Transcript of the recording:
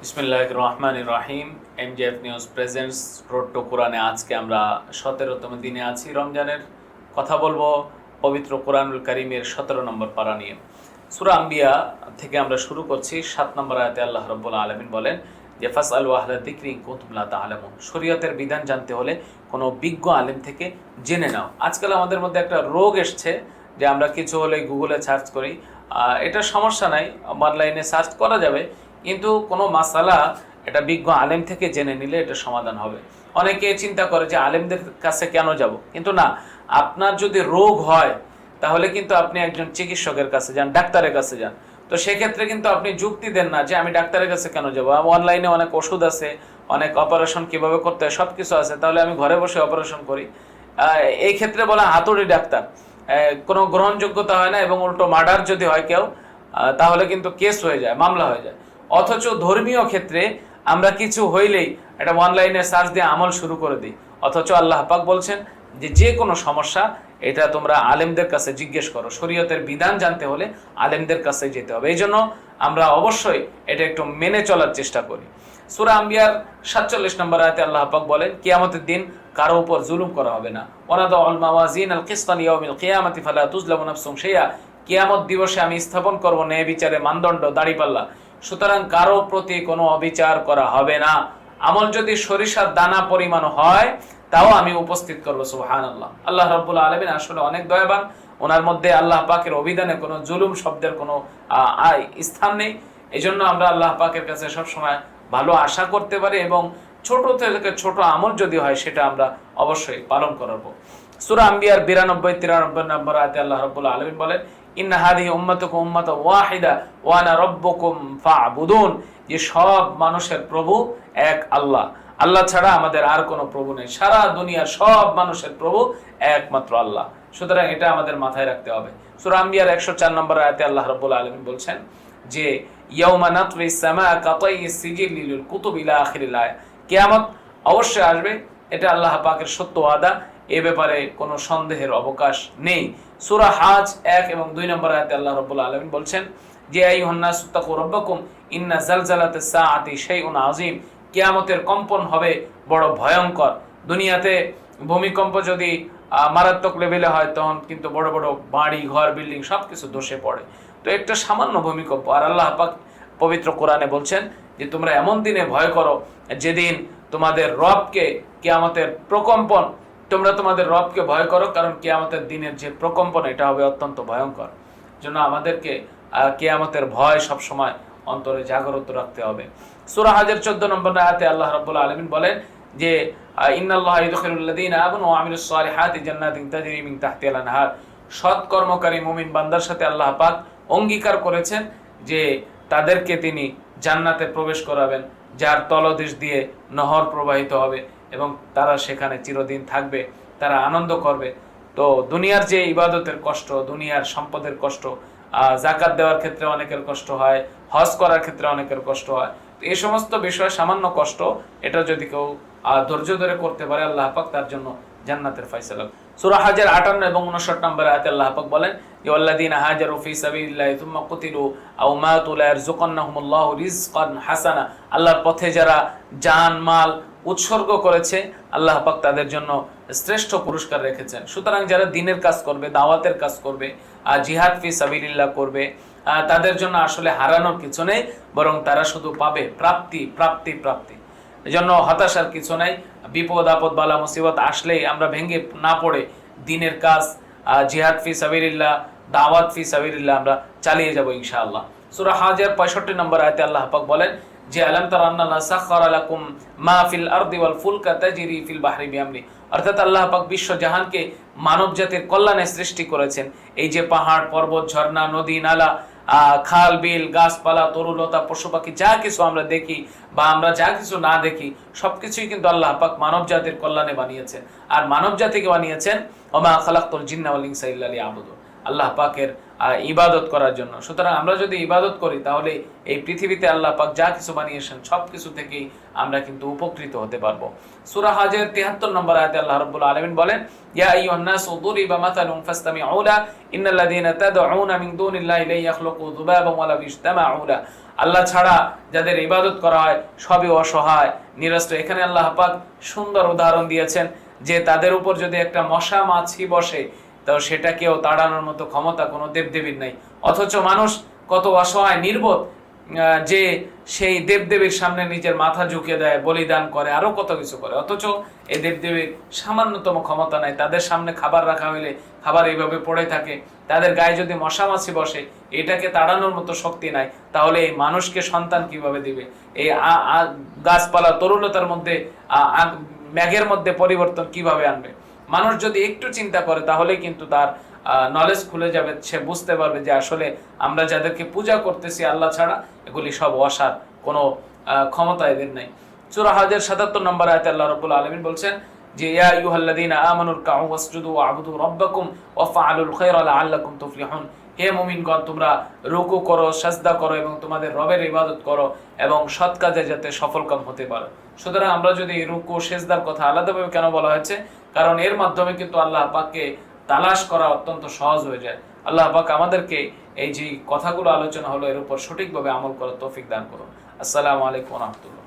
বিসমিল্লাহ রহমান রাহিম। MGF news presents road to কোরআনে আজকে আমরা সতেরোতম দিনে আছি। রমজানের কথা বলব পবিত্র কোরআনুল করিমের সতেরো নম্বর পারা নিয়ে। সুরা আম্বিয়া থেকে আমরা শুরু করছি। সাত নম্বর আয়াতে আল্লাহ রব্বুল আলমিন বলেন যে ফাস দিক্রি কুতুমলা শরীয়তের বিধান জানতে হলে কোনো বিজ্ঞ আলেম থেকে জেনে নাও। আজকাল আমাদের মধ্যে একটা রোগ এসছে যে আমরা কিছু হলে গুগলে সার্চ করি। এটা সমস্যা নাই। অনলাইনে সার্চ করা যাবে। কিন্তু কোনো মাসালা এটা বিজ্ঞ আলেম থেকে জেনে নিলে এটা সমাধান হবে। অনেকে চিন্তা করে যে আলেমদের কাছে কেন যাব? কিন্তু না, আপনার যদি রোগ হয়, তাহলে কিন্তু আপনি একজন চিকিৎসকের কাছে যান, ডাক্তারের কাছে যান। তো সেক্ষেত্রে কিন্তু আপনি যুক্তি দেন না যে আমি ডাক্তারের কাছে কেন যাব? অনলাইনে অনেক ওষুধ আছে, অনেক অপারেশন কীভাবে করতে হয় সব কিছু আছে, তাহলে আমি ঘরে বসে অপারেশন করি। এই ক্ষেত্রে বলা হাতুড়ি ডাক্তার। কোনো গ্রহণযোগ্যতা হয় না এবং উল্টো মার্ডার যদি হয় কেউ তাহলে কিন্তু কেস হয়ে যায়, মামলা হয়ে যায়। অথচ ধর্মীয় ক্ষেত্রে আমরা কিছু হইলেই এটা অনলাইনে সার্চ দিয়ে আমল শুরু করে দিই। অথচ আল্লাহ পাক বলছেন যে যে কোনো সমস্যা, এটা তোমরা আলেমদের কাছে জিজ্ঞেস করো। শরীয়তের বিধান জানতে হলে আলেমদের কাছে যেতে হবে। এই জন্য আমরা অবশ্যই এটা একটু মেনে চলার চেষ্টা করি। সুরা আম্বিয়ার সাতচল্লিশ নম্বর আয়তে আল্লাহ পাক বলেন, কিয়ামতের দিন কারও উপর জুলুম করা হবে না। ওনাদ আল মাওয়াজিন আল কিস্তান ইয়াউমিল কিয়ামাতি ফালা তুজলামু শাইআ। কিয়ামত দিবসে আমি স্থাপন করব ন্যায় বিচারে মানদণ্ড, দাঁড়িপাল্লা। সুতরাং কারও প্রতি কোনো অবিচার করা হবে না। আমল যদি সরিষার দানা পরিমাণ হয়, তাও আমি উপস্থিত করব সুহান আল্লাহ আল্লাহ রব্বুল আলমিন আসলে অনেক দয়াবান। ওনার মধ্যে আল্লাহ পাকের অভিধানে কোনো জুলুম শব্দের কোনো স্থান নেই। এই জন্য আমরা আল্লাহ পাকের কাছে সবসময় ভালো আশা করতে পারি এবং ছোট থেকে ছোট আমল যদি হয়, সেটা আমরা অবশ্যই পালন করাবো। সুরা আম্বিয়ার বিরানব্বই, তিরানব্বই নম্বর আয়তে আল্লাহ রব্বুল আলমিন বলেন হাদি ওয়াহিদা ওয়ানা রব্বুকুম যে সব মানুষের প্রভু এক আল্লাহ। আল্লাহ ছাড়া আমাদের আর কোনো প্রভু নেই। সারা দুনিয়ার সব মানুষের প্রভু একমাত্র আল্লাহ। সুতরাং এটা আমাদের মাথায় রাখতে হবে। সূরা আম্বিয়ার 104 নম্বর আয়াতে আল্লাহ রাব্বুল আলামিন বলছেন যে আয়া। অবশ্যই আসবে। এটা আল্লাহ পাকের সত্য ওয়াদা। এ ব্যাপারে কোনো সন্দেহের অবকাশ নেই। সুরা হাজ এক এবং দুই নম্বর আয়াতে আল্লাহ রাব্বুল আলামিন বলছেন, যে এই নাস তাকু রাব্বাকুম, ইন্না জালজালাতাস সাআতি শাইউন আযীম। কিয়ামতের কম্পন হবে বড় ভয়ঙ্কর। দুনিয়াতে ভূমিকম্প যদি মারাত্মক লেভেলে হয়, তখন কিন্তু বড় বড় বাড়ি, ঘর বিল্ডিং সবকিছু ধসে পড়ে। তো একটা সামান্য ভূমিকম্প, আর আল্লাহ পাক পবিত্র কোরআনে বলছেন যে, তোমরা এমন দিনে ভয় করো, যেদিন তোমাদের রবকে কেয়ামতের প্রকম্পন তোমরা তোমাদের রবকে ভয় করো, কারণ কিয়ামতের দিনের যে প্রকম্পন, এটা হবে অত্যন্ত ভয়ঙ্কর। জন্য আমাদেরকে কিয়ামতের ভয় সব সময় অন্তরে জাগ্রত রাখতে হবে। সূরা হাজের 14 নম্বর আয়াতে আল্লাহ রাব্বুল আলামিন বলেন যে ইন্নাল্লাহ সৎ কর্মকারী মুমিন বান্দার সাথে আল্লাহ পাক অঙ্গীকার করেছেন যে, তাদেরকে তিনি জান্নাতে প্রবেশ করাবেন, যার তলদেশ দিয়ে নহর প্রবাহিত হবে। এবং তারা সেখানে চিরদিন থাকবে, তারা আনন্দ করবে। তো দুনিয়ার যে ইবাদতের কষ্ট, দুনিয়ার সম্পদের কষ্ট জাকাত দেওয়ার ক্ষেত্রে অনেকের কষ্ট হয়, হজ করার ক্ষেত্রে অনেকের কষ্ট হয়। তো এই সমস্ত বিষয়ে সামান্য কষ্ট, এটা যদি কেউ ধৈর্য ধরে করতে পারে, আল্লাহ পাক তার জন্য জান্নাতের ফয়সালা। সূরা হাজের 58 এবং 59 নম্বর আয়াতে আল্লাহ পাক বলেন যে আল্লাযীনা হাজারু ফি সাবিলিল্লাহি থুম্মা কুতিলু আও মাতু লা ইয়ারযুকান্নাহুমুল্লাহু রিজকান হাসানা। আল্লাহর পথে যারা জান, মাল উৎসর্গ করেছে, আল্লাহ পাক তাদের জন্য শ্রেষ্ঠ পুরস্কার রেখেছেন। সুতরাং যারা দিনের কাজ করবে, দাওয়াতের কাজ করবে আর জিহাদ ফি সাবিলিল্লাহ করবে তাদের জন্য আসলে হারানোর কিছু নেই, বরং তারা শুধু পাবে প্রাপ্তি প্রাপ্তি প্রাপ্তি। এজন্য হতাশার কিছু নাই। বিপদ, আপদ, বালা, মুসিবত আসলেই আমরা ভেঙে না পড়ে দিনের কাজ জিহাদ ফি সাবিরিল্লাহ দাওয়াত ফি সাবিরিল্লাহ আমরা চালিয়ে যাব ইনশাআল্লাহ। সূরা হাজের 65 নম্বর আয়াতে আল্লাহ পাক বলেন, যে আলাম তারা আন্নাল্লাহ সাখারা লাকুম মা ফিল আরদি ওয়াল ফুলকা তাজরি ফিল বাহরি বিআমরি। অর্থাৎ আল্লাহ পাক বিশ্ব জাহানকে মানব জাতির কল্যাণে সৃষ্টি করেছেন। এই যে পাহাড়, পর্বত, ঝর্ণা, নদী, নালা খাল, বিল, গাছপালা তরুলতা পশু পাখি, যা কিছু আমরা দেখি বা আমরা যা কিছু না দেখি, সবকিছুই কিন্তু আল্লাহ পাক মানব জাতির কল্যাণে বানিয়েছেন। আর মানব জাতিকে বানিয়েছেন, ওমা খালাক্তুল জিন্না ওয়াল ইনসা ইল্লা আল্লাহ পাকের ইবাদত করার জন্য। সুতরাং আমরা যদি ইবাদত করি, তাহলে এই পৃথিবীতে আল্লাহ পাক যা কিছু বানিয়েছেন সব কিছু থেকেই আমরা কিন্তু উপকৃত হতে পারব। সূরা হাজের 73 নম্বর আয়াতে আল্লাহ রাব্বুল আলামিন বলেন, ইয়া আল্লাহ ছাড়া যাদের ইবাদত করা হয়, সবই অসহায়, নিরস্ত্র। এখানে আল্লাহ পাক সুন্দর উদাহরণ দিয়েছেন যে তাদের উপর যদি একটা মশা মাছি বসে তো সেটাকেও তাড়ানোর মতো ক্ষমতা কোনো দেবদেবীর নাই। অথচ মানুষ কত অসহায়, নির্বোধ যে সেই দেবদেবীর সামনে নিজের মাথা ঝুঁকে দেয়, বলিদান করে, আরও কত কিছু করে। অথচ এই দেবদেবীর সামান্যতম ক্ষমতা নাই। তাদের সামনে খাবার রাখা হইলে খাবার এইভাবে পড়ে থাকে। তাদের গায়ে যদি মশামাছি বসে, এটাকে তাড়ানোর মতো শক্তি নাই। তাহলে এই মানুষকে সন্তান কীভাবে দিবে? এই গাছপালা তরুলতার মধ্যে ম্যাগের মধ্যে পরিবর্তন কীভাবে আনবে? মানুষ যদি একটু চিন্তা করে তাহলে কিন্তু তার নলেজ খুলে যাবে, সে বুঝতে পারবে যে আসলে আমরা যাদেরকে পূজা করতেছি আল্লাহ ছাড়া, এগুলি সব অসার, কোনো ক্ষমতা এদের নাই। সূরা হাজের 77 নম্বর আয়াতে আল্লাহ রাব্বুল আলামিন বলছেন যে, ইয়া আইয়ুহাল্লাযীনা আমানুর কাউ ওয়াসজুদু ওয়াবুদু রাব্বাকুম তুফলিহুন। হে তোমরা রুকু করো, সাজদা করো এবং তোমাদের রবের ইবাদত করো এবং সৎ কাজে যাতে সফলকাম হতে পারো। সুতরাং আমরা যদি রুকু সেজদার কথা আলাদাভাবে কেন বলা হয়েছে? কারণ এর মাধ্যমে কিন্তু আল্লাহ পাককে তালাশ করা অত্যন্ত সহজ হয়ে যায়। আল্লাহ পাক আমাদেরকে এই যে কথাগুলো আলোচনা হলো, এর উপর সঠিকভাবে আমল করার তৌফিক দান করুন। আসসালামু আলাইকুম রহমতুল্লাহ।